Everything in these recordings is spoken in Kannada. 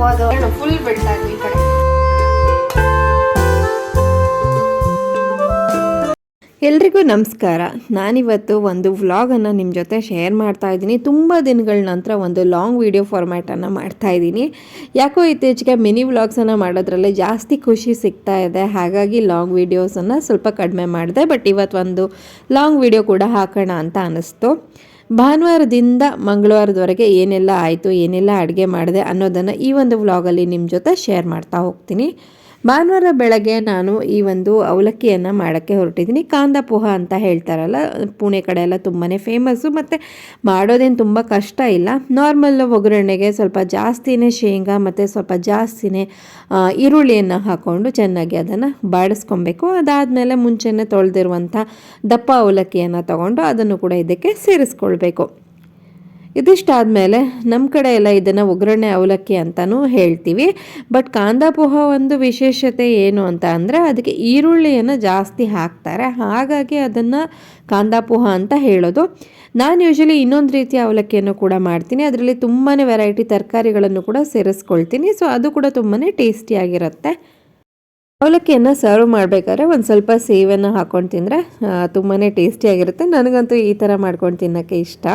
ಹೋದ ಫುಲ್ ಬಿಡ್ತಾ ಇದ್ವಿ ಈ ಕಡೆ. ಎಲ್ರಿಗೂ ನಮಸ್ಕಾರ. ನಾನಿವತ್ತು ಒಂದು ವ್ಲಾಗನ್ನು ನಿಮ್ಮ ಜೊತೆ ಶೇರ್ ಮಾಡ್ತಾ ಇದ್ದೀನಿ. ತುಂಬ ದಿನಗಳ ನಂತರ ಒಂದು ಲಾಂಗ್ ವೀಡಿಯೋ ಫಾರ್ಮ್ಯಾಟನ್ನು ಮಾಡ್ತಾ ಇದ್ದೀನಿ. ಯಾಕೋ ಇತ್ತೀಚೆಗೆ ಮಿನಿ ವ್ಲಾಗ್ಸನ್ನು ಮಾಡೋದ್ರಲ್ಲೇ ಜಾಸ್ತಿ ಖುಷಿ ಸಿಗ್ತಾ ಇದೆ. ಹಾಗಾಗಿ ಲಾಂಗ್ ವೀಡಿಯೋಸನ್ನು ಸ್ವಲ್ಪ ಕಡಿಮೆ ಮಾಡಿದೆ ಬಟ್ ಇವತ್ತು ಒಂದು ಲಾಂಗ್ ವಿಡಿಯೋ ಕೂಡ ಹಾಕೋಣ ಅಂತ ಅನ್ನಿಸ್ತು ಭಾನುವಾರದಿಂದ ಮಂಗಳವಾರದವರೆಗೆ ಏನೆಲ್ಲ ಆಯಿತು, ಏನೆಲ್ಲ ಅಡುಗೆ ಮಾಡಿದೆ ಅನ್ನೋದನ್ನು ಈ ಒಂದು ವ್ಲಾಗಲ್ಲಿ ನಿಮ್ಮ ಜೊತೆ ಶೇರ್ ಮಾಡ್ತಾ ಹೋಗ್ತೀನಿ. ಭಾನುವಾರ ಬೆಳಗ್ಗೆ ನಾನು ಈ ಒಂದು ಅವಲಕ್ಕಿಯನ್ನು ಮಾಡೋಕ್ಕೆ ಹೊರಟಿದ್ದೀನಿ. ಕಾಂದ ಪೋಹ ಅಂತ ಹೇಳ್ತಾರಲ್ಲ, ಪುಣೆ ಕಡೆ ಎಲ್ಲ ತುಂಬಾ ಫೇಮಸ್ಸು ಮತ್ತು ಮಾಡೋದೇನು ತುಂಬ ಕಷ್ಟ ಇಲ್ಲ. ನಾರ್ಮಲ್ ಒಗ್ಗರಣೆಗೆ ಸ್ವಲ್ಪ ಜಾಸ್ತಿನೇ ಶೇಂಗಾ ಮತ್ತು ಸ್ವಲ್ಪ ಜಾಸ್ತಿನೇ ಈರುಳ್ಳಿಯನ್ನು ಹಾಕ್ಕೊಂಡು ಚೆನ್ನಾಗಿ ಅದನ್ನು ಬಾಡಿಸ್ಕೊಬೇಕು. ಅದಾದಮೇಲೆ ಮುಂಚೆನೇ ತೊಳೆದಿರುವಂಥ ದಪ್ಪ ಅವಲಕ್ಕಿಯನ್ನು ತಗೊಂಡು ಅದನ್ನು ಕೂಡ ಇದಕ್ಕೆ ಸೇರಿಸ್ಕೊಳ್ಬೇಕು. ಇದಿಷ್ಟಾದಮೇಲೆ ನಮ್ಮ ಕಡೆ ಎಲ್ಲ ಇದನ್ನು ಒಗ್ಗರಣೆ ಅವಲಕ್ಕಿ ಅಂತಲೂ ಹೇಳ್ತೀವಿ. ಬಟ್ ಕಾಂದ ಪೋಹ ಒಂದು ವಿಶೇಷತೆ ಏನು ಅಂತ ಅಂದರೆ ಅದಕ್ಕೆ ಈರುಳ್ಳಿಯನ್ನು ಜಾಸ್ತಿ ಹಾಕ್ತಾರೆ. ಹಾಗಾಗಿ ಅದನ್ನು ಕಾಂದ ಪೋಹ ಅಂತ ಹೇಳೋದು. ನಾನು ಯೂಶಲಿ ಇನ್ನೊಂದು ರೀತಿಯ ಅವಲಕ್ಕಿಯನ್ನು ಕೂಡ ಮಾಡ್ತೀನಿ. ಅದರಲ್ಲಿ ತುಂಬಾ ವೆರೈಟಿ ತರಕಾರಿಗಳನ್ನು ಕೂಡ ಸೇರಿಸ್ಕೊಳ್ತೀನಿ. ಸೊ ಅದು ಕೂಡ ತುಂಬಾ ಟೇಸ್ಟಿಯಾಗಿರುತ್ತೆ ಅವಲಕ್ಕಿಯನ್ನು ಸರ್ವ್ ಮಾಡಬೇಕಾದ್ರೆ ಒಂದು ಸ್ವಲ್ಪ ಸೇವೆಯನ್ನು ಹಾಕ್ಕೊಂಡು ತಿಂದರೆ ತುಂಬಾ ಟೇಸ್ಟಿಯಾಗಿರುತ್ತೆ ನನಗಂತೂ ಈ ಥರ ಮಾಡ್ಕೊಂಡು ತಿನ್ನೋಕ್ಕೆ ಇಷ್ಟ.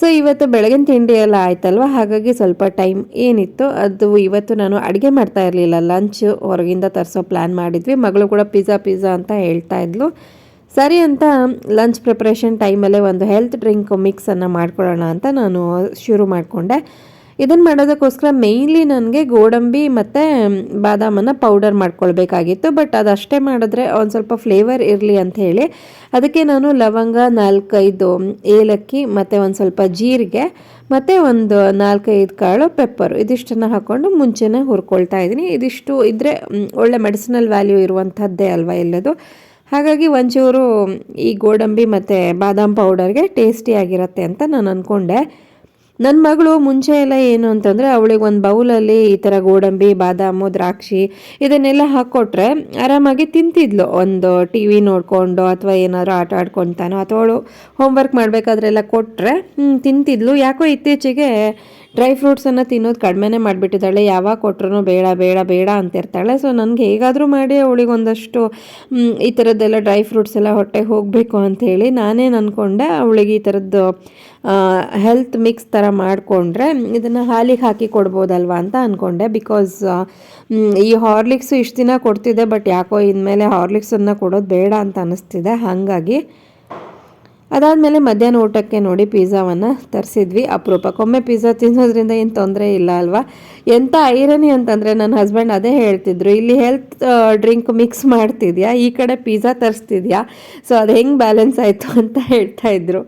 ಸೊ ಇವತ್ತು ಬೆಳಗಿನ ತಿಂಡಿ ಎಲ್ಲ ಆಯ್ತಲ್ವ? ಹಾಗಾಗಿ ಸ್ವಲ್ಪ ಟೈಮ್ ಏನಿತ್ತು ಅದು ಇವತ್ತು ನಾನು ಅಡುಗೆ ಮಾಡ್ತಾ ಇರಲಿಲ್ಲ. ಲಂಚ್ ಹೊರಗಿಂದ ತರಿಸೋ ಪ್ಲ್ಯಾನ್ ಮಾಡಿದ್ವಿ. ಮಗಳು ಕೂಡ ಪಿಜ್ಜಾ ಪಿಜ್ಜಾ ಅಂತ ಹೇಳ್ತಾ ಇದ್ಲು. ಸರಿ ಅಂತ ಲಂಚ್ ಪ್ರಿಪ್ರೇಷನ್ ಟೈಮಲ್ಲೇ ಒಂದು ಹೆಲ್ತ್ ಡ್ರಿಂಕ್ ಮಿಕ್ಸನ್ನು ಮಾಡ್ಕೊಳ್ಳೋಣ ಅಂತ ನಾನು ಶುರು ಮಾಡಿಕೊಂಡೆ. ಇದನ್ನು ಮಾಡೋದಕ್ಕೋಸ್ಕರ ಮೇಯ್ನ್ಲಿ ನನಗೆ ಗೋಡಂಬಿ ಮತ್ತು ಬಾದಾಮನ್ನು ಪೌಡರ್ ಮಾಡ್ಕೊಳ್ಬೇಕಾಗಿತ್ತು. ಬಟ್ ಅದಷ್ಟೇ ಮಾಡಿದ್ರೆ ಒಂದು ಸ್ವಲ್ಪ ಫ್ಲೇವರ್ ಇರಲಿ ಅಂತ ಹೇಳಿ, ಅದಕ್ಕೆ ನಾನು ಲವಂಗ, ನಾಲ್ಕೈದು ಏಲಕ್ಕಿ ಮತ್ತು ಒಂದು ಸ್ವಲ್ಪ ಜೀರಿಗೆ ಮತ್ತು ಒಂದು ನಾಲ್ಕೈದು ಕಾಳು ಪೆಪ್ಪರು ಇದಿಷ್ಟನ್ನು ಹಾಕ್ಕೊಂಡು ಮುಂಚೆನೇ ಹುರ್ಕೊಳ್ತಾ ಇದ್ದೀನಿ. ಇದಿಷ್ಟು ಇದ್ದರೆ ಒಳ್ಳೆ ಮೆಡಿಸಿನಲ್ ವ್ಯಾಲ್ಯೂ ಇರುವಂಥದ್ದೇ ಅಲ್ವಾ ಎಲ್ಲದು. ಹಾಗಾಗಿ ಒಂಚೂರು ಈ ಗೋಡಂಬಿ ಮತ್ತು ಬಾದಾಮ್ ಪೌಡರ್ಗೆ ಟೇಸ್ಟಿಯಾಗಿರುತ್ತೆ ಅಂತ ನಾನು ಅಂದ್ಕೊಂಡೆ ನನ್ನ ಮಗಳು ಮುಂಚೆ ಎಲ್ಲ ಏನು ಅಂತಂದರೆ ಅವಳಿಗೆ ಒಂದು ಬೌಲಲ್ಲಿ ಈ ಥರ ಗೋಡಂಬಿ, ಬಾದಾಮು, ದ್ರಾಕ್ಷಿ ಇದನ್ನೆಲ್ಲ ಹಾಕ್ಕೊಟ್ರೆ ಆರಾಮಾಗಿ ತಿಂತಿದ್ಲು. ಒಂದು ಟಿ ವಿ ನೋಡಿಕೊಂಡು ಅಥವಾ ಏನಾದರೂ ಆಟ ಆಡ್ಕೊತಾನೋ ಅಥವಾ ಅವಳು ಹೋಮ್ವರ್ಕ್ ಮಾಡಬೇಕಾದ್ರೆಲ್ಲ ಕೊಟ್ಟರೆ ತಿಂತಿದ್ಲು. ಯಾಕೋ ಇತ್ತೀಚೆಗೆ ಡ್ರೈ ಫ್ರೂಟ್ಸನ್ನು ತಿನ್ನೋದು ಕಡಿಮೆನೇ ಮಾಡಿಬಿಟ್ಟಿದ್ದಾಳೆ. ಯಾವಾಗ ಕೊಟ್ಟರು ಬೇಡ ಬೇಡ ಬೇಡ ಅಂತಿರ್ತಾಳೆ. ಸೊ ನನಗೆ ಹೇಗಾದರೂ ಮಾಡಿ ಅವಳಿಗೆ ಒಂದಷ್ಟು ಈ ಥರದ್ದೆಲ್ಲ ಡ್ರೈ ಫ್ರೂಟ್ಸ್ ಎಲ್ಲ ಹೊಟ್ಟೆಗೆ ಹೋಗಬೇಕು ಅಂಥೇಳಿ ನಾನೇನು ಅಂದ್ಕೊಂಡೆ ಅವಳಿಗೆ ಈ ಥರದ್ದು ಹೆಲ್ತ್ ಮಿಕ್ಸ್ ಥರ ಮಾಡಿಕೊಂಡ್ರೆ ಇದನ್ನು ಹಾಲಿಗೆ ಹಾಕಿ ಕೊಡ್ಬೋದಲ್ವ ಅಂತ ಅಂದ್ಕೊಂಡೆ ಬಿಕಾಸ್ ಈ ಹಾರ್ಲಿಕ್ಸು ಇಷ್ಟು ದಿನ ಕೊಡ್ತಿದ್ದೆ ಬಟ್ ಯಾಕೋ ಇನ್ಮೇಲೆ ಹಾರ್ಲಿಕ್ಸನ್ನು ಕೊಡೋದು ಬೇಡ ಅಂತ ಅನ್ನಿಸ್ತಿದೆ ಹಾಗಾಗಿ ಅದಾದಮೇಲೆ ಮಧ್ಯಾಹ್ನ ಊಟಕ್ಕೆ ನೋಡಿ ಪಿಜ್ಜಾವನ್ನು ತರಿಸಿದ್ವಿ. ಅಪರೂಪಕ್ಕೊಮ್ಮೆ ಪಿಜ್ಜಾ ತಿನ್ನೋದ್ರಿಂದ ಏನು ತೊಂದರೆ ಇಲ್ಲ ಅಲ್ವಾ? ಎಂಥ ಐರನಿ ಅಂತಂದರೆ ನನ್ನ ಹಸ್ಬೆಂಡ್ ಅದೇ ಹೇಳ್ತಿದ್ರು, ಇಲ್ಲಿ ಹೆಲ್ತ್ ಡ್ರಿಂಕ್ ಮಿಕ್ಸ್ ಮಾಡ್ತಿದ್ಯಾ? ಈ ಕಡೆ ಪಿಜ್ಜಾ ತರಿಸ್ತಿದ್ಯಾ? ಸೊ ಅದು ಹೆಂಗೆ ಬ್ಯಾಲೆನ್ಸ್ ಆಯಿತು ಅಂತ ಹೇಳ್ತಾ ಇದ್ರು.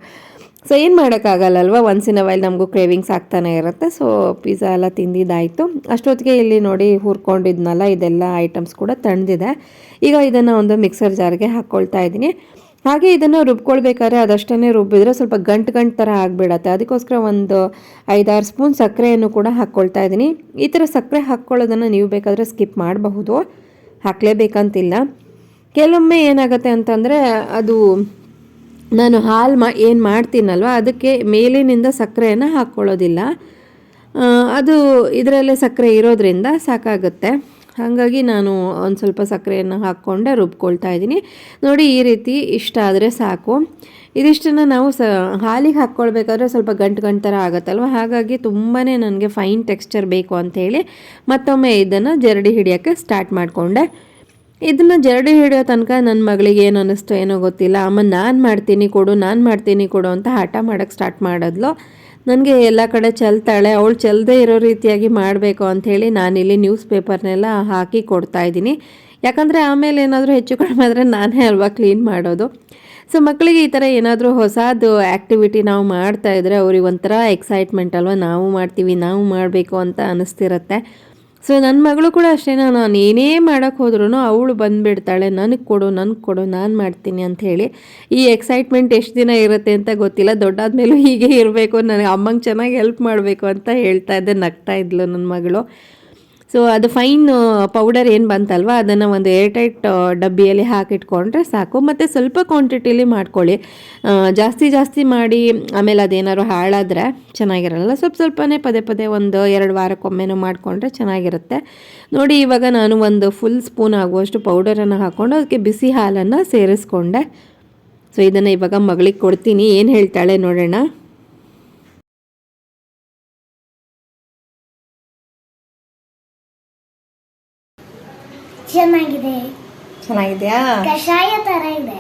ಸೊ ಏನು ಮಾಡೋಕ್ಕಾಗಲ್ಲಲ್ವ ಒನ್ಸ್ ಇನ್ ವೈಲ್ ನಮಗೂ ಕ್ರೇವಿಂಗ್ಸ್ ಆಗ್ತಾನೆ ಇರುತ್ತೆ. ಸೊ ಪಿಜ್ಜಾ ಎಲ್ಲ ತಿಂದಿದ್ದಾಯಿತು. ಅಷ್ಟೊತ್ತಿಗೆ ಇಲ್ಲಿ ನೋಡಿ ಹುರ್ಕೊಂಡಿದ್ನಲ್ಲ, ಇದೆಲ್ಲ ಐಟಮ್ಸ್ ಕೂಡ ತಣ್ಣದಿದೆ ಈಗ ಇದನ್ನು ಒಂದು ಮಿಕ್ಸರ್ ಜಾರ್ಗೆ ಹಾಕ್ಕೊಳ್ತಾ ಇದ್ದೀನಿ. ಹಾಗೆ ಇದನ್ನು ರುಬ್ಕೊಳ್ಬೇಕಾದ್ರೆ ಅದಷ್ಟನ್ನೇ ರುಬ್ಬಿದ್ರೆ ಸ್ವಲ್ಪ ಗಂಟು ಗಂಟು ಥರ ಆಗಿಬಿಡತ್ತೆ. ಅದಕ್ಕೋಸ್ಕರ ಒಂದು ಐದಾರು ಸ್ಪೂನ್ ಸಕ್ಕರೆಯನ್ನು ಕೂಡ ಹಾಕ್ಕೊಳ್ತಾ ಇದ್ದೀನಿ. ಈ ಥರ ಸಕ್ಕರೆ ಹಾಕ್ಕೊಳ್ಳೋದನ್ನು ನೀವು ಬೇಕಾದರೆ ಸ್ಕಿಪ್ ಮಾಡಬಹುದು. ಹಾಕಲೇಬೇಕಂತಿಲ್ಲ. ಕೆಲವೊಮ್ಮೆ ಏನಾಗುತ್ತೆ ಅಂತಂದರೆ ಅದು ನಾನು ಹಾಲು ಮಾ, ಏನು ಮಾಡ್ತೀನಲ್ವ, ಅದಕ್ಕೆ ಮೇಲಿನಿಂದ ಸಕ್ಕರೆಯನ್ನು ಹಾಕ್ಕೊಳ್ಳೋದಿಲ್ಲ. ಅದು ಇದರಲ್ಲೇ ಸಕ್ಕರೆ ಇರೋದ್ರಿಂದ ಸಾಕಾಗುತ್ತೆ. ಹಾಗಾಗಿ ನಾನು ಒಂದು ಸ್ವಲ್ಪ ಸಕ್ಕರೆಯನ್ನು ಹಾಕ್ಕೊಂಡೆ ರುಬ್ಕೊಳ್ತಾ ಇದ್ದೀನಿ. ನೋಡಿ, ಈ ರೀತಿ ಇಷ್ಟ ಆದರೆ ಸಾಕು. ಇದಿಷ್ಟನ್ನು ನಾವು ಸ, ಹಾಲಿಗೆ ಹಾಕ್ಕೊಳ್ಬೇಕಾದ್ರೆ ಸ್ವಲ್ಪ ಗಂಟು ಗಂಟು ಥರ ಆಗುತ್ತಲ್ವ? ಹಾಗಾಗಿ ತುಂಬಾ ನನಗೆ ಫೈನ್ ಟೆಕ್ಸ್ಚರ್ ಬೇಕು ಅಂಥೇಳಿ ಮತ್ತೊಮ್ಮೆ ಇದನ್ನು ಜರಡಿ ಹಿಡಿಯೋಕ್ಕೆ ಸ್ಟಾರ್ಟ್ ಮಾಡಿಕೊಂಡೆ. ಇದನ್ನು ಜರಡಿ ಹಿಡಿಯೋ ತನಕ ನನ್ನ ಮಗಳಿಗೆ ಏನು ಅನ್ನಿಸ್ತು ಏನೋ ಗೊತ್ತಿಲ್ಲ. ಅಮ್ಮ, ನಾನು ಮಾಡ್ತೀನಿ ಕೊಡು, ನಾನು ಮಾಡ್ತೀನಿ ಕೊಡು ಅಂತ ಹಠ ಮಾಡೋಕ್ಕೆ ಸ್ಟಾರ್ಟ್ ಮಾಡಿದ್ಲು. ನನಗೆ ಎಲ್ಲ ಕಡೆ ಚೆಲ್ತಾಳೆ, ಅವಳು ಚೆಲ್ಲದೆ ಇರೋ ರೀತಿಯಾಗಿ ಮಾಡಬೇಕು ಅಂಥೇಳಿ ನಾನಿಲ್ಲಿ ನ್ಯೂಸ್ ಪೇಪರ್ನೆಲ್ಲ ಹಾಕಿ ಕೊಡ್ತಾ ಇದ್ದೀನಿ. ಯಾಕಂದರೆ ಆಮೇಲೆ ಏನಾದರೂ ಹೆಚ್ಚು ಕಡಿಮೆ ಆದರೆ ನಾನೇ ಅಲ್ವಾ ಕ್ಲೀನ್ ಮಾಡೋದು. ಸೊ ಮಕ್ಕಳಿಗೆ ಈ ಥರ ಏನಾದರೂ ಹೊಸದು ಆ್ಯಕ್ಟಿವಿಟಿ ನಾವು ಮಾಡ್ತಾ ಇದ್ದರೆ ಅವ್ರಿಗೆ ಒಂಥರ ಎಕ್ಸೈಟ್ಮೆಂಟ್ ಅಲ್ವಾ, ನಾವು ಮಾಡ್ತೀವಿ, ನಾವು ಮಾಡಬೇಕು ಅಂತ ಅನ್ನಿಸ್ತಿರತ್ತೆ ಸೊ ನನ್ನ ಮಗಳು ಕೂಡ ಅಷ್ಟೇ. ನಾನು ಏನೇ ಮಾಡೋಕ್ಕೆ ಹೋದ್ರೂ ಅವಳು ಬಂದುಬಿಡ್ತಾಳೆ. ನನಗೆ ಕೊಡು ನನಗೆ ಕೊಡು, ನಾನು ಮಾಡ್ತೀನಿ ಅಂತ ಹೇಳಿ. ಈ ಎಕ್ಸೈಟ್ಮೆಂಟ್ ಎಷ್ಟು ದಿನ ಇರುತ್ತೆ ಅಂತ ಗೊತ್ತಿಲ್ಲ. ದೊಡ್ಡಾದ ಮೇಲೂ ಹೀಗೆ ಇರಬೇಕು. ನನಗೆ ಅಮ್ಮಂಗೆ ಚೆನ್ನಾಗಿ ಹೆಲ್ಪ್ ಮಾಡಬೇಕು ಅಂತ ಹೇಳ್ತಾ ಇದ್ದೆ, ನಗ್ತಾ ಇದ್ಲು ನನ್ನ ಮಗಳು. ಸೊ ಅದು ಫೈನ್ ಪೌಡರ್ ಏನು ಬಂತಲ್ವ? ಅದನ್ನು ಒಂದು ಏರ್ಟೈಟ್ ಡಬ್ಬಿಯಲ್ಲಿ ಹಾಕಿಟ್ಕೊಂಡ್ರೆ ಸಾಕು. ಮತ್ತು ಸ್ವಲ್ಪ ಕ್ವಾಂಟಿಟಿಲಿ ಮಾಡ್ಕೊಳ್ಳಿ. ಜಾಸ್ತಿ ಜಾಸ್ತಿ ಮಾಡಿ, ಆಮೇಲೆ ಅದೇನಾದ್ರು ಹಾಳಾದರೆ ಚೆನ್ನಾಗಿರಲ್ಲ. ಸ್ವಲ್ಪ ಸ್ವಲ್ಪನೇ ಪದೇ ಪದೇ ಒಂದು ಎರಡು ವಾರಕ್ಕೊಮ್ಮೆನೂ ಮಾಡಿಕೊಂಡ್ರೆ ಚೆನ್ನಾಗಿರುತ್ತೆ. ನೋಡಿ, ಇವಾಗ ನಾನು ಒಂದು ಫುಲ್ ಸ್ಪೂನ್ ಆಗುವಷ್ಟು ಪೌಡರನ್ನು ಹಾಕ್ಕೊಂಡು ಅದಕ್ಕೆ ಬಿಸಿ ಹಾಲನ್ನು ಸೇರಿಸ್ಕೊಂಡೆ. ಸೊ ಇದನ್ನು ಇವಾಗ ಮಗಳಿಗೆ ಕೊಡ್ತೀನಿ. ಏನು ಹೇಳ್ತಾಳೆ ನೋಡೋಣ. ಚೆನ್ನಾಗಿದೆಯಾ? ಕಷಾಯ ತರ ಇದೆ.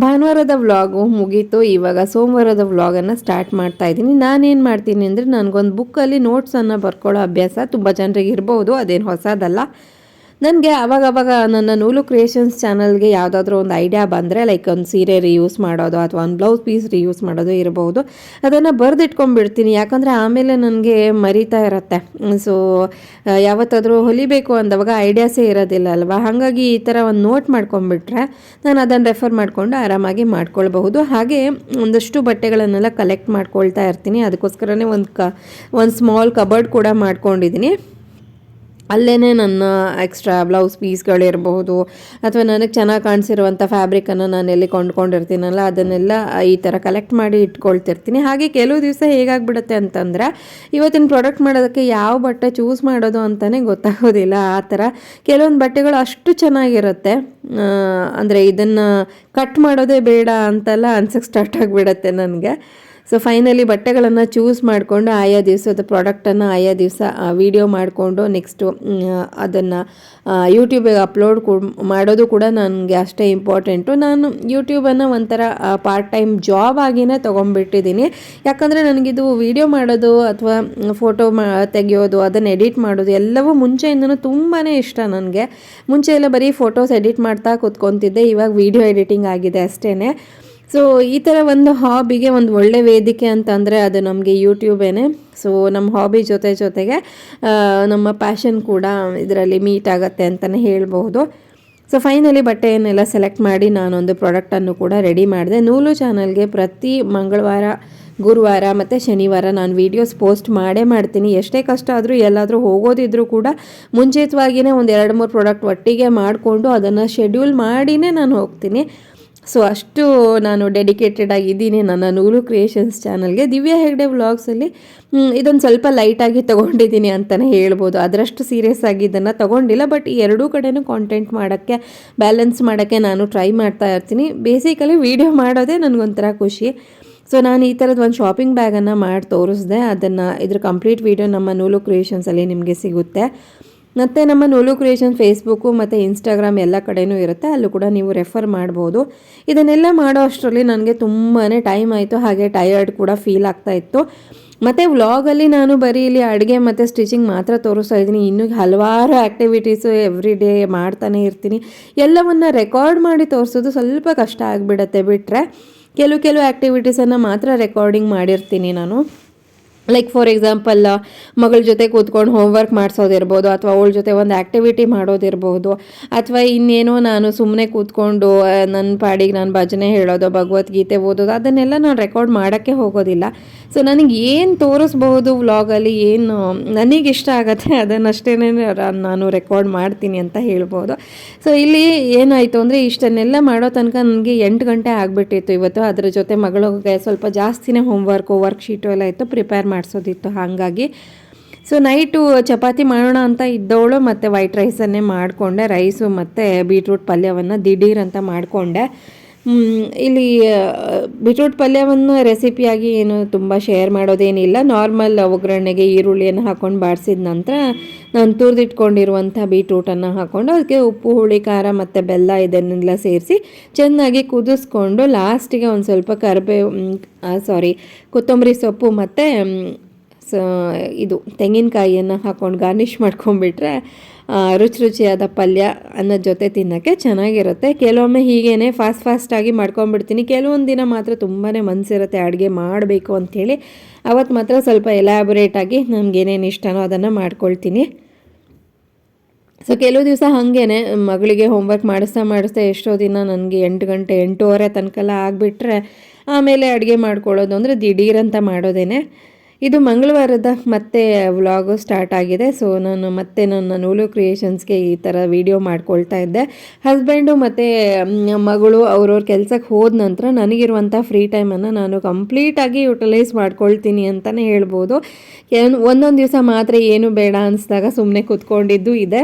ಭಾನುವಾರದ ವ್ಲಾಗು ಮುಗೀತು. ಇವಾಗ ಸೋಮವಾರದ ವ್ಲಾಗನ್ನು ಸ್ಟಾರ್ಟ್ ಮಾಡ್ತಾ ಇದ್ದೀನಿ. ನಾನೇನು ಮಾಡ್ತೀನಿ ಅಂದರೆ ನನಗೊಂದು ಬುಕ್ಕಲ್ಲಿ ನೋಟ್ಸನ್ನು ಬರ್ಕೊಳ್ಳೋ ಅಭ್ಯಾಸ ತುಂಬ ಜನರಿಗೆ ಇರ್ಬೋದು. ಅದೇನು ಹೊಸದಲ್ಲ. ನನಗೆ ಅವಾಗ ಅವಾಗ ನನ್ನ ನೂಲು ಕ್ರಿಯೇಷನ್ಸ್ ಚಾನಲ್ಗೆ ಯಾವುದಾದ್ರೂ ಒಂದು ಐಡಿಯಾ ಬಂದರೆ ಲೈಕ್ ಒಂದು ಸೀರೆ ರಿಯೂಸ್ ಮಾಡೋದು ಅಥವಾ ಒಂದು ಬ್ಲೌಸ್ ಪೀಸ್ ರಿಯೂಸ್ ಮಾಡೋದು ಇರಬಹುದು ಅದನ್ನು ಬರೆದಿಟ್ಕೊಂಡ್ಬಿಡ್ತೀನಿ. ಯಾಕಂದರೆ ಆಮೇಲೆ ನನಗೆ ಮರಿತಾ ಇರುತ್ತೆ. ಸೊ ಯಾವತ್ತಾದರೂ ಹೊಲಿಬೇಕು ಅಂದವಾಗ ಐಡಿಯಾಸೇ ಇರೋದಿಲ್ಲ ಅಲ್ವಾ? ಹಾಗಾಗಿ ಈ ಥರ ಒಂದು ನೋಟ್ ಮಾಡ್ಕೊಂಡ್ಬಿಟ್ರೆ ನಾನು ಅದನ್ನು ರೆಫರ್ ಮಾಡಿಕೊಂಡು ಆರಾಮಾಗಿ ಮಾಡ್ಕೊಳ್ಬಹುದು. ಹಾಗೆ ಒಂದಷ್ಟು ಬಟ್ಟೆಗಳನ್ನೆಲ್ಲ ಕಲೆಕ್ಟ್ ಮಾಡ್ಕೊಳ್ತಾ ಇರ್ತೀನಿ. ಅದಕ್ಕೋಸ್ಕರನೇ ಒಂದು ಕ, ಒಂದು ಸ್ಮಾಲ್ ಕಬರ್ಡ್ ಕೂಡ ಮಾಡ್ಕೊಂಡಿದ್ದೀನಿ ಅಲ್ಲೇ ನನ್ನ ಎಕ್ಸ್ಟ್ರಾ ಬ್ಲೌಸ್ ಪೀಸ್ಗಳಿರಬಹುದು ಅಥವಾ ನನಗೆ ಚೆನ್ನಾಗಿ ಕಾಣಿಸಿರುವಂಥ ಫ್ಯಾಬ್ರಿಕನ್ನು ನಾನು ಎಲ್ಲಿ ಕೊಂಡ್ಕೊಂಡಿರ್ತೀನಲ್ಲ, ಅದನ್ನೆಲ್ಲ ಈ ಥರ ಕಲೆಕ್ಟ್ ಮಾಡಿ ಇಟ್ಕೊಳ್ತಿರ್ತೀನಿ. ಹಾಗೆ ಕೆಲವು ದಿವಸ ಹೇಗಾಗ್ಬಿಡುತ್ತೆ ಅಂತಂದರೆ, ಇವತ್ತಿನ ಪ್ರಾಡಕ್ಟ್ ಮಾಡೋದಕ್ಕೆ ಯಾವ ಬಟ್ಟೆ ಚೂಸ್ ಮಾಡೋದು ಅಂತಲೇ ಗೊತ್ತಾಗೋದಿಲ್ಲ. ಆ ಥರ ಕೆಲವೊಂದು ಬಟ್ಟೆಗಳು ಅಷ್ಟು ಚೆನ್ನಾಗಿರುತ್ತೆ. ಅಂದರೆ ಇದನ್ನು ಕಟ್ ಮಾಡೋದೇ ಬೇಡ ಅಂತೆಲ್ಲ ಅನ್ಸಕ್ಕೆ ಸ್ಟಾರ್ಟ್ ಆಗಿಬಿಡತ್ತೆ ನನಗೆ. ಸೊ ಫೈನಲಿ ಬಟ್ಟೆಗಳನ್ನು ಚೂಸ್ ಮಾಡಿಕೊಂಡು ಆಯಾ ದಿವಸದ ಪ್ರಾಡಕ್ಟನ್ನು ಆಯಾ ದಿವಸ ವೀಡಿಯೋ ಮಾಡಿಕೊಂಡು ನೆಕ್ಸ್ಟು ಅದನ್ನು ಯೂಟ್ಯೂಬಿಗೆ ಅಪ್ಲೋಡ್ ಮಾಡೋದು ಕೂಡ ನನಗೆ ಅಷ್ಟೇ ಇಂಪಾರ್ಟೆಂಟು ನಾನು ಯೂಟ್ಯೂಬನ್ನು ಒಂಥರ ಪಾರ್ಟ್ ಟೈಮ್ ಜಾಬ್ ಆಗಿನೇ ತೊಗೊಂಡ್ಬಿಟ್ಟಿದ್ದೀನಿ ಯಾಕಂದರೆ ನನಗಿದು ವೀಡಿಯೋ ಮಾಡೋದು ಅಥವಾ ಫೋಟೋ ಮಾ, ತೆಗೆಯೋದು, ಅದನ್ನು ಎಡಿಟ್ ಮಾಡೋದು ಎಲ್ಲವೂ ಮುಂಚೆಯಿಂದನೂ ತುಂಬಾ ಇಷ್ಟ ನನಗೆ. ಮುಂಚೆ ಎಲ್ಲ ಬರೀ ಫೋಟೋಸ್ ಎಡಿಟ್ ಮಾಡ್ತಾ ಕೂತ್ಕೊತಿದ್ದೆ, ಇವಾಗ ವೀಡಿಯೋ ಎಡಿಟಿಂಗ್ ಆಗಿದೆ ಅಷ್ಟೇ ಸೊ ಈ ಥರ ಒಂದು ಹಾಬಿಗೆ ಒಂದು ಒಳ್ಳೆ ವೇದಿಕೆ ಅಂತಂದರೆ ಅದು ನಮಗೆ ಯೂಟ್ಯೂಬೇನೆ ಸೊ ನಮ್ಮ ಹಾಬಿ ಜೊತೆ ಜೊತೆಗೆ ನಮ್ಮ ಪ್ಯಾಷನ್ ಕೂಡ ಇದರಲ್ಲಿ ಮೀಟ್ ಆಗುತ್ತೆ ಅಂತಲೇ ಹೇಳ್ಬೋದು ಸೊ ಫೈನಲಿ ಬಟ್ಟೆಯನ್ನೆಲ್ಲ ಸೆಲೆಕ್ಟ್ ಮಾಡಿ ನಾನೊಂದು ಪ್ರಾಡಕ್ಟನ್ನು ಕೂಡ ರೆಡಿ ಮಾಡಿದೆ. ನೂಲು ಚಾನಲ್ಗೆ ಪ್ರತಿ ಮಂಗಳವಾರ, ಗುರುವಾರ ಮತ್ತು ಶನಿವಾರ ನಾನು ವೀಡಿಯೋಸ್ ಪೋಸ್ಟ್ ಮಾಡೇ ಮಾಡ್ತೀನಿ. ಎಷ್ಟೇ ಕಷ್ಟ ಆದರೂ ಎಲ್ಲಾದರೂ ಹೋಗೋದಿದ್ರೂ ಕೂಡ ಮುಂಚಿತವಾಗಿಯೇ ಒಂದು ಎರಡು ಮೂರು ಪ್ರಾಡಕ್ಟ್ ಒಟ್ಟಿಗೆ ಮಾಡಿಕೊಂಡು ಅದನ್ನು ಶೆಡ್ಯೂಲ್ ಮಾಡಿಯೇ ನಾನು ಹೋಗ್ತೀನಿ. ಸೊ ಅಷ್ಟು ನಾನು ಡೆಡಿಕೇಟೆಡ್ ಆಗಿದ್ದೀನಿ ನನ್ನ ನೂಲು ಕ್ರಿಯೇಷನ್ಸ್ ಚಾನಲ್ಗೆ ದಿವ್ಯಾ ಹೆಗ್ಡೆ ವ್ಲಾಗ್ಸಲ್ಲಿ ಇದೊಂದು ಸ್ವಲ್ಪ ಲೈಟಾಗಿ ತೊಗೊಂಡಿದ್ದೀನಿ ಅಂತಲೇ ಹೇಳ್ಬೋದು. ಅದರಷ್ಟು ಸೀರಿಯಸ್ ಆಗಿ ಇದನ್ನು ತೊಗೊಂಡಿಲ್ಲ ಬಟ್ ಈ ಎರಡೂ ಕಡೆನೂ ಕಾಂಟೆಂಟ್ ಮಾಡೋಕ್ಕೆ ಬ್ಯಾಲೆನ್ಸ್ ಮಾಡೋಕ್ಕೆ ನಾನು ಟ್ರೈ ಮಾಡ್ತಾ ಇರ್ತೀನಿ. ಬೇಸಿಕಲಿ ವೀಡಿಯೋ ಮಾಡೋದೇ ನನಗೊಂಥರ ಖುಷಿ. ಸೊ ನಾನು ಈ ಥರದ್ದು ಒಂದು ಶಾಪಿಂಗ್ ಬ್ಯಾಗನ್ನು ಮಾಡಿ ತೋರಿಸ್ದೆ. ಅದನ್ನು ಇದ್ರ ಕಂಪ್ಲೀಟ್ ವೀಡಿಯೋ ನಮ್ಮ ನೂಲು ಕ್ರಿಯೇಷನ್ಸಲ್ಲಿ ನಿಮಗೆ ಸಿಗುತ್ತೆ. ಮತ್ತು ನಮ್ಮ ನೂಲು ಕ್ರಿಯೇಷನ್ ಫೇಸ್ಬುಕ್ಕು ಮತ್ತು ಇನ್ಸ್ಟಾಗ್ರಾಮ್ ಎಲ್ಲ ಕಡೆಯೂ ಇರುತ್ತೆ, ಅಲ್ಲೂ ಕೂಡ ನೀವು ರೆಫರ್ ಮಾಡ್ಬೋದು. ಇದನ್ನೆಲ್ಲ ಮಾಡೋ ಅಷ್ಟರಲ್ಲಿ ನನಗೆ ತುಂಬಾ ಟೈಮ್ ಆಯಿತು, ಹಾಗೆ ಟಯರ್ಡ್ ಕೂಡ ಫೀಲ್ ಆಗ್ತಾ ಇತ್ತು. ಮತ್ತು ವ್ಲಾಗಲ್ಲಿ ನಾನು ಬರೀ ಇಲ್ಲಿ ಅಡುಗೆ ಮತ್ತು ಸ್ಟಿಚಿಂಗ್ ಮಾತ್ರ ತೋರಿಸ್ತಾ ಇದ್ದೀನಿ. ಇನ್ನೂ ಹಲವಾರು ಆ್ಯಕ್ಟಿವಿಟೀಸು ಎವ್ರಿ ಡೇ ಮಾಡ್ತಾನೆ ಇರ್ತೀನಿ. ಎಲ್ಲವನ್ನು ರೆಕಾರ್ಡ್ ಮಾಡಿ ತೋರಿಸೋದು ಸ್ವಲ್ಪ ಕಷ್ಟ ಆಗಿಬಿಡತ್ತೆ ಬಿಟ್ಟರೆ ಕೆಲವು ಕೆಲವು ಆ್ಯಕ್ಟಿವಿಟೀಸನ್ನು ಮಾತ್ರ ರೆಕಾರ್ಡಿಂಗ್ ಮಾಡಿರ್ತೀನಿ ನಾನು. ಲೈಕ್ ಫಾರ್ ಎಕ್ಸಾಂಪಲ್ ಮಗಳ ಜೊತೆ ಕೂತ್ಕೊಂಡು ಹೋಮ್ವರ್ಕ್ ಮಾಡಿಸೋದಿರ್ಬೋದು ಅಥವಾ ಅವಳ ಜೊತೆ ಒಂದು ಆ್ಯಕ್ಟಿವಿಟಿ ಮಾಡೋದಿರ್ಬೋದು ಅಥವಾ ಇನ್ನೇನೋ ನಾನು ಸುಮ್ಮನೆ ಕೂತ್ಕೊಂಡು ನನ್ನ ಪಾಡಿಗೆ ನಾನು ಭಜನೆ ಹೇಳೋದು, ಭಗವದ್ಗೀತೆ ಓದೋದು ಅದನ್ನೆಲ್ಲ ನಾನು ರೆಕಾರ್ಡ್ ಮಾಡೋಕ್ಕೆ ಹೋಗೋದಿಲ್ಲ. ಸೊ ನನಗೆ ಏನು ತೋರಿಸ್ಬಹುದು ವ್ಲಾಗಲ್ಲಿ ಏನು, ನನಗೆ ಇಷ್ಟ ಆಗುತ್ತೆ ಅದನ್ನಷ್ಟೇ ನಾನು ರೆಕಾರ್ಡ್ ಮಾಡ್ತೀನಿ ಅಂತ ಹೇಳ್ಬೋದು. ಸೊ ಇಲ್ಲಿ ಏನಾಯಿತು ಅಂದರೆ ಇಷ್ಟನ್ನೆಲ್ಲ ಮಾಡೋ ತನಕ ನನಗೆ ಎಂಟು ಗಂಟೆ ಆಗಿಬಿಟ್ಟಿತ್ತು. ಇವತ್ತು ಅದರ ಜೊತೆ ಮಗಳಿಗೆ ಸ್ವಲ್ಪ ಜಾಸ್ತಿನೇ ಹೋಮ್ವರ್ಕು ವರ್ಕ್ಶೀಟು ಎಲ್ಲ ಇತ್ತು ಪ್ರಿಪೇರ್ ಮಾಡಿಸೋದಿತ್ತು. ಹಾಗಾಗಿ ಸೊ ನೈಟು ಚಪಾತಿ ಮಾಡೋಣ ಅಂತ ಇದ್ದವಳು ಮತ್ತು ವೈಟ್ ರೈಸನ್ನೇ ಮಾಡಿಕೊಂಡೆ. ರೈಸು ಮತ್ತು ಬೀಟ್ರೂಟ್ ಪಲ್ಯವನ್ನು ದಿಢೀರ್ ಅಂತ ಮಾಡಿಕೊಂಡೆ. ಇಲ್ಲಿ ಬೀಟ್ರೂಟ್ ಪಲ್ಯವನ್ನು ರೆಸಿಪಿಯಾಗಿ ಏನು ತುಂಬ ಶೇರ್ ಮಾಡೋದೇನಿಲ್ಲ. ನಾರ್ಮಲ್ ಒಗ್ಗರಣೆಗೆ ಈರುಳ್ಳಿಯನ್ನು ಹಾಕ್ಕೊಂಡು ಬಾಡಿಸಿದ ನಂತರ ನಾನು ತುರಿದಿಟ್ಕೊಂಡಿರುವಂಥ ಬೀಟ್ರೂಟನ್ನು ಹಾಕ್ಕೊಂಡು ಅದಕ್ಕೆ ಉಪ್ಪು, ಹುಳಿ, ಖಾರ ಮತ್ತು ಬೆಲ್ಲ ಇದನ್ನೆಲ್ಲ ಸೇರಿಸಿ ಚೆನ್ನಾಗಿ ಕುದಿಸ್ಕೊಂಡು ಲಾಸ್ಟಿಗೆ ಒಂದು ಸ್ವಲ್ಪ ಕರಿಬೇವು ಸಾರಿ ಕೊತ್ತಂಬರಿ ಸೊಪ್ಪು ಮತ್ತು ಸ, ಇದು ತೆಂಗಿನಕಾಯಿಯನ್ನು ಹಾಕ್ಕೊಂಡು ಗಾರ್ನಿಷ್ ಮಾಡ್ಕೊಂಡ್ಬಿಟ್ರೆ ರುಚಿ ರುಚಿಯಾದ ಪಲ್ಯ ಅನ್ನ ಜೊತೆ ತಿನ್ನೋಕ್ಕೆ ಚೆನ್ನಾಗಿರುತ್ತೆ. ಕೆಲವೊಮ್ಮೆ ಹೀಗೇ ಫಾಸ್ಟ್ ಫಾಸ್ಟಾಗಿ ಮಾಡ್ಕೊಂಡ್ಬಿಡ್ತೀನಿ. ಕೆಲವೊಂದು ದಿನ ಮಾತ್ರ ತುಂಬಾ ಮನಸ್ಸಿರುತ್ತೆ ಅಡುಗೆ ಮಾಡಬೇಕು ಅಂಥೇಳಿ ಅವತ್ತು ಮಾತ್ರ ಸ್ವಲ್ಪ ಎಲಾಬ್ರೇಟಾಗಿ ನಮಗೇನೇನು ಇಷ್ಟನೋ ಅದನ್ನು ಮಾಡ್ಕೊಳ್ತೀನಿ. ಸೊ ಕೆಲವು ದಿವಸ ಹಾಗೇ ಮಗಳಿಗೆ ಹೋಮ್ವರ್ಕ್ ಮಾಡಿಸ್ತಾ ಮಾಡಿಸ್ತಾ ಎಷ್ಟೋ ದಿನ ನನಗೆ ಎಂಟು ಗಂಟೆ, ಎಂಟೂವರೆ ತನಕೆಲ್ಲ ಆಗಿಬಿಟ್ರೆ ಆಮೇಲೆ ಅಡುಗೆ ಮಾಡ್ಕೊಳ್ಳೋದು ಅಂದರೆ ದಿಢೀರಂತ ಮಾಡೋದೇನೆ. ಇದು ಮಂಗಳವಾರದ ಮತ್ತೆ ವ್ಲಾಗು ಸ್ಟಾರ್ಟ್ ಆಗಿದೆ. ಸೊ ನಾನು ಮತ್ತೆ ನನ್ನ ನೂಲು ಕ್ರಿಯೇಷನ್ಸ್ಗೆ ಈ ಥರ ವಿಡಿಯೋ ಮಾಡ್ಕೊಳ್ತಾ ಇದ್ದೆ. ಹಸ್ಬೆಂಡು ಮತ್ತು ಮಗಳು ಅವ್ರವ್ರ ಕೆಲಸಕ್ಕೆ ಹೋದ ನಂತರ ನನಗಿರುವಂಥ ಫ್ರೀ ಟೈಮನ್ನು ನಾನು ಕಂಪ್ಲೀಟಾಗಿ ಯುಟಿಲೈಸ್ ಮಾಡ್ಕೊಳ್ತೀನಿ ಅಂತಲೇ ಹೇಳ್ಬೋದು. ಒಂದೊಂದು ದಿವಸ ಮಾತ್ರ ಏನು ಬೇಡ ಅನಿಸಿದಾಗ ಸುಮ್ಮನೆ ಕೂತ್ಕೊಂಡಿದ್ದು ಇದೆ.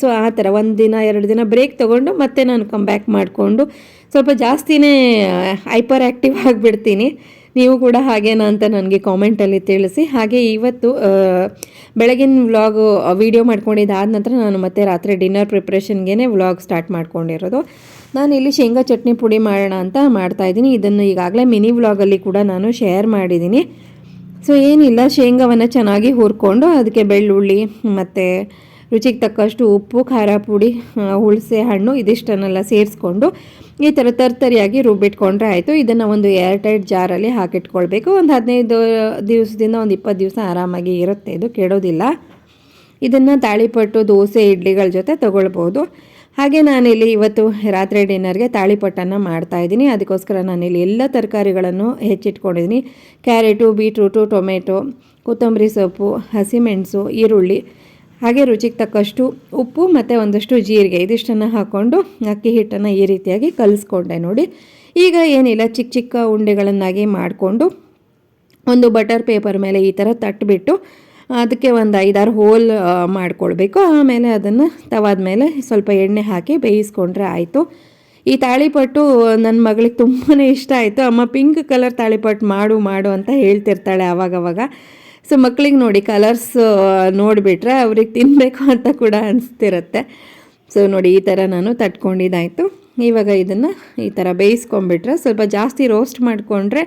ಸೊ ಆ ಥರ ಒಂದು ದಿನ, ಎರಡು ದಿನ ಬ್ರೇಕ್ ತೊಗೊಂಡು ಮತ್ತೆ ನಾನು ಕಮ್ ಬ್ಯಾಕ್ ಮಾಡಿಕೊಂಡು ಸ್ವಲ್ಪ ಜಾಸ್ತಿನೇ ಹೈಪರ್ ಆ್ಯಕ್ಟಿವ್ ಆಗಿಬಿಡ್ತೀನಿ. ನೀವು ಕೂಡ ಹಾಗೇನಾ ಅಂತ ನನಗೆ ಕಾಮೆಂಟಲ್ಲಿ ತಿಳಿಸಿ. ಹಾಗೆ ಇವತ್ತು ಬೆಳಗಿನ ವ್ಲಾಗ್ ವಿಡಿಯೋ ಮಾಡ್ಕೊಂಡಿದ್ದಾದ ನಂತರ ನಾನು ಮತ್ತೆ ರಾತ್ರಿ ಡಿನ್ನರ್ ಪ್ರಿಪ್ರೇಷನ್ಗೆ ವ್ಲಾಗ್ ಸ್ಟಾರ್ಟ್ ಮಾಡ್ಕೊಂಡಿರೋದು. ನಾನು ಇಲ್ಲಿ ಶೇಂಗಾ ಚಟ್ನಿ ಪುಡಿ ಮಾಡೋಣ ಅಂತ ಮಾಡ್ತಾಯಿದ್ದೀನಿ ಇದನ್ನು ಈಗಾಗಲೇ ಮಿನಿ ವ್ಲಾಗಲ್ಲಿ ಕೂಡ ನಾನು ಶೇರ್ ಮಾಡಿದ್ದೀನಿ. ಸೊ ಏನಿಲ್ಲ, ಶೇಂಗಾವನ್ನು ಚೆನ್ನಾಗಿ ಹುರ್ಕೊಂಡು ಅದಕ್ಕೆ ಬೆಳ್ಳುಳ್ಳಿ ಮತ್ತು ರುಚಿಗೆ ತಕ್ಕಷ್ಟು ಉಪ್ಪು, ಖಾರ ಪುಡಿ ಹುಳಸೆ ಹಣ್ಣು ಇದಿಷ್ಟನ್ನೆಲ್ಲ ಸೇರಿಸ್ಕೊಂಡು ಈ ಥರ ತರ್ತರಿಯಾಗಿ ರುಬ್ಬಿಟ್ಕೊಂಡ್ರೆ ಆಯಿತು. ಇದನ್ನು ಒಂದು ಏರ್ ಟೈಟ್ ಜಾರಲ್ಲಿ ಹಾಕಿಟ್ಕೊಳ್ಬೇಕು. ಒಂದು ಹದಿನೈದು ದಿವಸದಿಂದ ಒಂದು ಇಪ್ಪತ್ತು ದಿವಸ ಆರಾಮಾಗಿ ಇರುತ್ತೆ. ಇದು ಕೆಡೋದಿಲ್ಲ. ಇದನ್ನು ತಾಳಿಪಟ್ಟು, ದೋಸೆ, ಇಡ್ಲಿಗಳ ಜೊತೆ ತೊಗೊಳ್ಬೋದು. ಹಾಗೆ ನಾನಿಲ್ಲಿ ಇವತ್ತು ರಾತ್ರಿ ಡಿನ್ನರ್ಗೆ ತಾಳಿಪಟ್ಟನ್ನು ಮಾಡ್ತಾಯಿದ್ದೀನಿ ಅದಕ್ಕೋಸ್ಕರ ನಾನಿಲ್ಲಿ ಎಲ್ಲ ತರಕಾರಿಗಳನ್ನು ಹೆಚ್ಚಿಟ್ಕೊಂಡಿದ್ದೀನಿ. ಕ್ಯಾರೆಟು, ಬೀಟ್ರೂಟು, ಟೊಮೆಟೊ, ಕೊತ್ತಂಬರಿ ಸೊಪ್ಪು, ಹಸಿಮೆಣಸು, ಈರುಳ್ಳಿ ಹಾಗೆ ರುಚಿಗೆ ತಕ್ಕಷ್ಟು ಉಪ್ಪು ಮತ್ತು ಒಂದಷ್ಟು ಜೀರಿಗೆ ಇದಿಷ್ಟನ್ನು ಹಾಕ್ಕೊಂಡು ಅಕ್ಕಿ ಹಿಟ್ಟನ್ನು ಈ ರೀತಿಯಾಗಿ ಕಲಿಸ್ಕೊಂಡೆ ನೋಡಿ. ಈಗ ಏನಿಲ್ಲ, ಚಿಕ್ಕ ಚಿಕ್ಕ ಉಂಡೆಗಳನ್ನಾಗಿ ಮಾಡಿಕೊಂಡು ಒಂದು ಬಟರ್ ಪೇಪರ್ ಮೇಲೆ ಈ ಥರ ತಟ್ಬಿಟ್ಟು ಅದಕ್ಕೆ ಒಂದು ಐದಾರು ಹೋಲ್ ಮಾಡ್ಕೊಳ್ಬೇಕು. ಆಮೇಲೆ ಅದನ್ನು ತವಾದ ಮೇಲೆ ಸ್ವಲ್ಪ ಎಣ್ಣೆ ಹಾಕಿ ಬೇಯಿಸ್ಕೊಂಡ್ರೆ ಆಯಿತು. ಈ ತಾಳಿಪಟ್ಟು ನನ್ನ ಮಗಳಿಗೆ ತುಂಬಾ ಇಷ್ಟ ಆಯಿತು. ಅಮ್ಮ ಪಿಂಕ್ ಕಲರ್ ತಾಳಿಪಟ್ಟು ಮಾಡು ಮಾಡು ಅಂತ ಹೇಳ್ತಿರ್ತಾಳೆ ಆವಾಗವಾಗ. ಸೊ ಮಕ್ಕಳಿಗೆ ನೋಡಿ ಕಲರ್ಸ್ ನೋಡಿಬಿಟ್ರೆ ಅವ್ರಿಗೆ ತಿನ್ನಬೇಕು ಅಂತ ಕೂಡ ಅನಿಸ್ತಿರುತ್ತೆ. ಸೊ ನೋಡಿ ಈ ಥರ ನಾನು ತಟ್ಕೊಂಡಿದ್ದಾಯಿತು. ಇವಾಗ ಇದನ್ನು ಈ ಥರ ಬೇಯಿಸ್ಕೊಂಬಿಟ್ರೆ ಸ್ವಲ್ಪ ಜಾಸ್ತಿ ರೋಸ್ಟ್ ಮಾಡಿಕೊಂಡ್ರೆ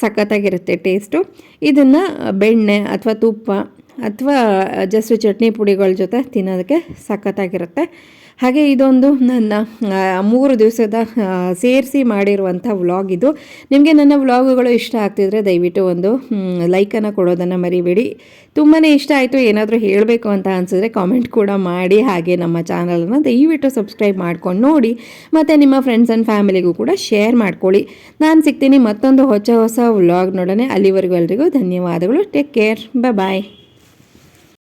ಸಖತ್ತಾಗಿರುತ್ತೆ ಟೇಸ್ಟು ಇದನ್ನು ಬೆಣ್ಣೆ ಅಥವಾ ತುಪ್ಪ ಅಥವಾ ಜಸ್ಟ್ ಚಟ್ನಿ ಪುಡಿಗಳ ಜೊತೆ ತಿನ್ನೋದಕ್ಕೆ ಸಖತ್ತಾಗಿರುತ್ತೆ. ಹಾಗೆ ಇದೊಂದು ನನ್ನ ಮೂರು ದಿವಸದ ಸೇರಿಸಿ ಮಾಡಿರುವಂಥ ವ್ಲಾಗ್ ಇದು. ನಿಮಗೆ ನನ್ನ ವ್ಲಾಗ್ಗಳು ಇಷ್ಟ ಆಗ್ತಿದ್ರೆ ದಯವಿಟ್ಟು ಒಂದು ಲೈಕನ್ನು ಕೊಡೋದನ್ನು ಮರಿಬೇಡಿ. ತುಂಬಾ ಇಷ್ಟ ಆಯಿತು ಏನಾದರೂ ಹೇಳಬೇಕು ಅಂತ ಅನಿಸಿದ್ರೆ ಕಾಮೆಂಟ್ ಕೂಡ ಮಾಡಿ. ಹಾಗೆ ನಮ್ಮ ಚಾನಲನ್ನು ದಯವಿಟ್ಟು ಸಬ್ಸ್ಕ್ರೈಬ್ ಮಾಡ್ಕೊಂಡು ನೋಡಿ. ಮತ್ತು ನಿಮ್ಮ ಫ್ರೆಂಡ್ಸ್ ಆ್ಯಂಡ್ ಫ್ಯಾಮಿಲಿಗೂ ಕೂಡ ಶೇರ್ ಮಾಡ್ಕೊಳ್ಳಿ. ನಾನು ಸಿಗ್ತೀನಿ ಮತ್ತೊಂದು ಹೊಸ ಹೊಸ ವ್ಲಾಗ್ ನೋಡೋಣ. ಅಲ್ಲಿವರೆಗೂ ಎಲ್ರಿಗೂ ಧನ್ಯವಾದಗಳು. Take care bye